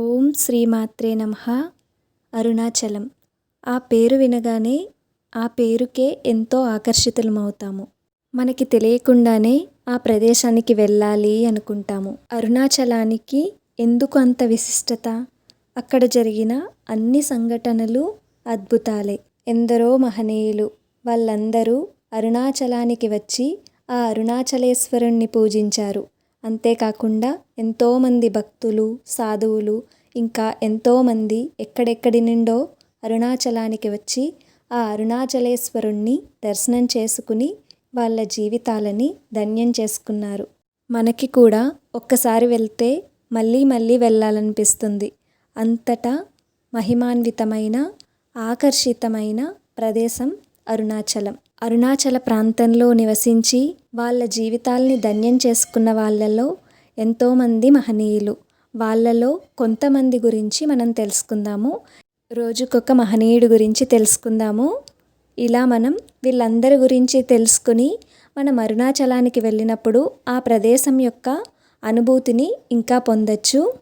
ఓం శ్రీమాత్రే నమ. అరుణాచలం. ఆ పేరు వినగానే ఆ పేరుకే ఎంతో ఆకర్షితులమవుతాము. మనకి తెలియకుండానే ఆ ప్రదేశానికి వెళ్ళాలి అనుకుంటాము. అరుణాచలానికి ఎందుకు అంత విశిష్టత? అక్కడ జరిగిన అన్ని సంఘటనలు అద్భుతాలే. ఎందరో మహనీయులు వాళ్ళందరూ అరుణాచలానికి వచ్చి ఆ అరుణాచలేశ్వరుణ్ణి పూజించారు. అంతేకాకుండా ఎంతోమంది భక్తులు సాధువులు ఇంకా ఎంతోమంది ఎక్కడెక్కడి నుండో అరుణాచలానికి వచ్చి ఆ అరుణాచలేశ్వరుణ్ణి దర్శనం చేసుకుని వాళ్ళ జీవితాలని ధన్యం చేసుకున్నారు. మనకి కూడా ఒక్కసారి వెళ్తే మళ్ళీ మళ్ళీ వెళ్ళాలనిపిస్తుంది. అంతటా మహిమాన్వితమైన ఆకర్షితమైన ప్రదేశం అరుణాచలం. అరుణాచల ప్రాంతంలో నివసించి వాళ్ళ జీవితాల్ని ధన్యం చేసుకున్న వాళ్ళలో ఎంతోమంది మహనీయులు. వాళ్ళలో కొంతమంది గురించి మనం తెలుసుకుందాము. రోజుకొక మహనీయుడి గురించి తెలుసుకుందాము. ఇలా మనం వీళ్ళందరి గురించి తెలుసుకుని మనం అరుణాచలానికి వెళ్ళినప్పుడు ఆ ప్రదేశం యొక్క అనుభూతిని ఇంకా పొందొచ్చు.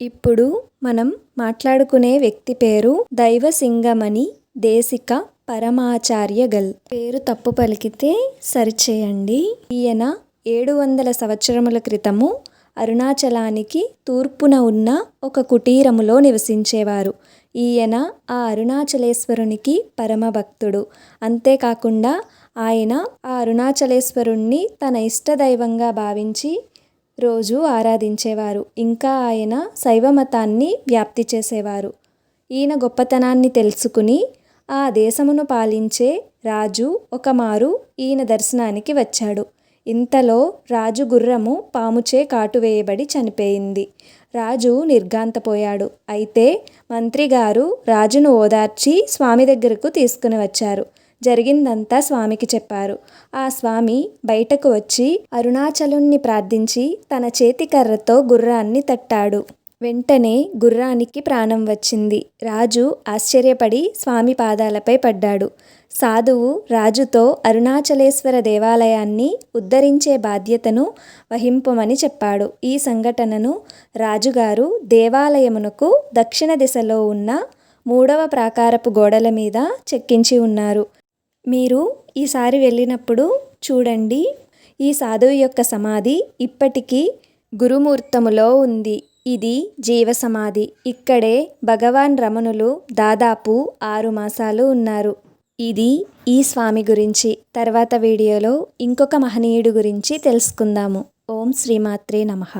ఇప్పుడు మనం మాట్లాడుకునే వ్యక్తి పేరు దైవసింగమణి దేశిక పరమాచార్య గల్ పేరు తప్పు పలికితే సరిచేయండి. ఈయన ఏడు వందల సంవత్సరముల క్రితము అరుణాచలానికి తూర్పున ఉన్న ఒక కుటీరములో నివసించేవారు. ఈయన ఆ అరుణాచలేశ్వరునికి పరమభక్తుడు. అంతేకాకుండా ఆయన ఆ అరుణాచలేశ్వరుణ్ణి తన ఇష్టదైవంగా భావించి రోజు ఆరాధించేవారు. ఇంకా ఆయన శైవ మతాన్ని వ్యాప్తి చేసేవారు. ఈయన గొప్పతనాన్ని తెలుసుకుని ఆ దేశమును పాలించే రాజు ఒకమారు ఈయన దర్శనానికి వచ్చాడు. ఇంతలో రాజు గుర్రము పాముచే కాటు వేయబడి చనిపోయింది. రాజు నిర్ఘాంతపోయాడు. అయితే మంత్రిగారు రాజును ఓదార్చి స్వామి దగ్గరకు తీసుకుని వచ్చారు. జరిగిందంతా స్వామికి చెప్పారు. ఆ స్వామి బయటకు వచ్చి అరుణాచలుణ్ణి ప్రార్థించి తన చేతికర్రతో గుర్రాన్ని తట్టాడు. వెంటనే గుర్రానికి ప్రాణం వచ్చింది. రాజు ఆశ్చర్యపడి స్వామి పాదాలపై పడ్డాడు. సాధువు రాజుతో అరుణాచలేశ్వర దేవాలయాన్ని ఉద్ధరించే బాధ్యతను వహింపమని చెప్పాడు. ఈ సంఘటనను రాజుగారు దేవాలయమునకు దక్షిణ దిశలో ఉన్న మూడవ ప్రాకారపు గోడల మీద చెక్కించి ఉన్నారు. మీరు ఈసారి వెళ్ళినప్పుడు చూడండి. ఈ సాధువు యొక్క సమాధి ఇప్పటికీ గురుమూర్తములో ఉంది. ఇది జీవ సమాధి ఇక్కడే భగవాన్ రమణులు దాదాపు ఆరు మాసాలు ఉన్నారు. ఇది ఈ స్వామి గురించి. తర్వాత వీడియోలో ఇంకొక మహనీయుడు గురించి తెలుసుకుందాము. ఓం శ్రీమాత్రే నమః.